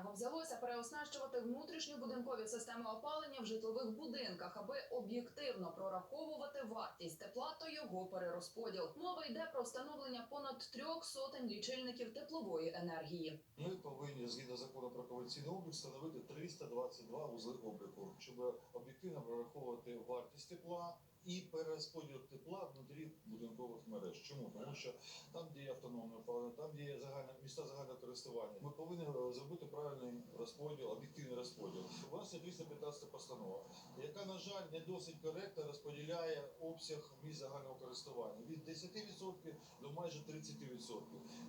Теплокомуненерго взялося переоснащувати внутрішньобудинкові системи опалення в житлових будинках, аби об'єктивно прораховувати вартість тепла та його перерозподіл. Мова йде про встановлення понад трьох сотень лічильників теплової енергії. Ми повинні згідно закону про комерційний облік встановити 322 вузли обліку, щоб об'єктивно прораховувати вартість тепла і перерозподіл тепла внутрі будинкових. Чому? Тому що там, де є автономне опалення, там, де є загальне міста загального користування, ми повинні е, зробити правильний розподіл, об'єктивний розподіл. У нас є 315 постанова, яка, на жаль, не досить коректно розподіляє обсяг місць загального користування від 10% до майже 30%.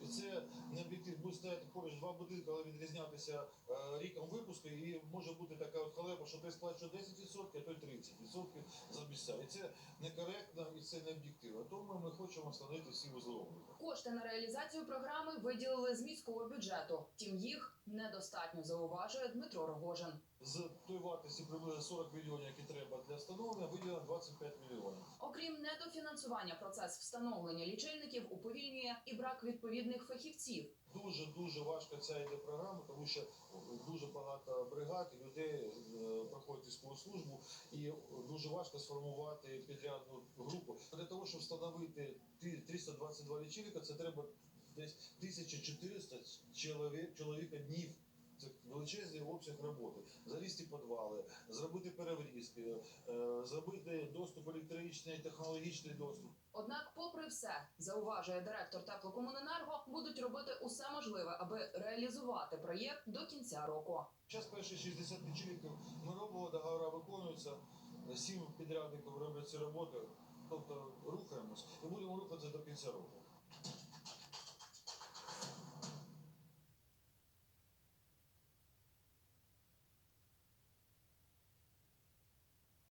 І це не об'єктив буде стояти поруч два будинки, але відрізнятися е, ріком випуску, і може бути така халепа, що ти сплачуєш 10%, а той 30% за місця. І це некоректно і це не об'єктивно. Тому ми хочемо встановити всі вузли. Кошти на реалізацію програми виділили з міського бюджету. Втім, їх недостатньо зауважує Дмитро Рогожин. З той вартості приблизно 40 мільйонів, які треба для встановлення, виділено 25 мільйонів. Окрім недофінансування, процес встановлення лічильників уповільнює і брак відповідних фахівців. Дуже дуже важко ця йде програма, тому що дуже багато бригад людей проходять військову службу, і дуже важко сформувати підрядну групу. Для того, щоб встановити 322 лічильника, це треба десь 1400 чоловік, чоловіка днів. Це величезний обсяг роботи. Залізти підвали, зробити переврізки, е, зробити доступ електричний, технологічний доступ. Однак, попри все, зауважує директор теплокомуненерго, будуть робити усе можливе, аби реалізувати проєкт до кінця року. Зараз перші 60 лічильників ми робимо, договори виконуються, сім підрядників роблять ці роботи, тобто рухаємось і будемо рухатися до кінця року.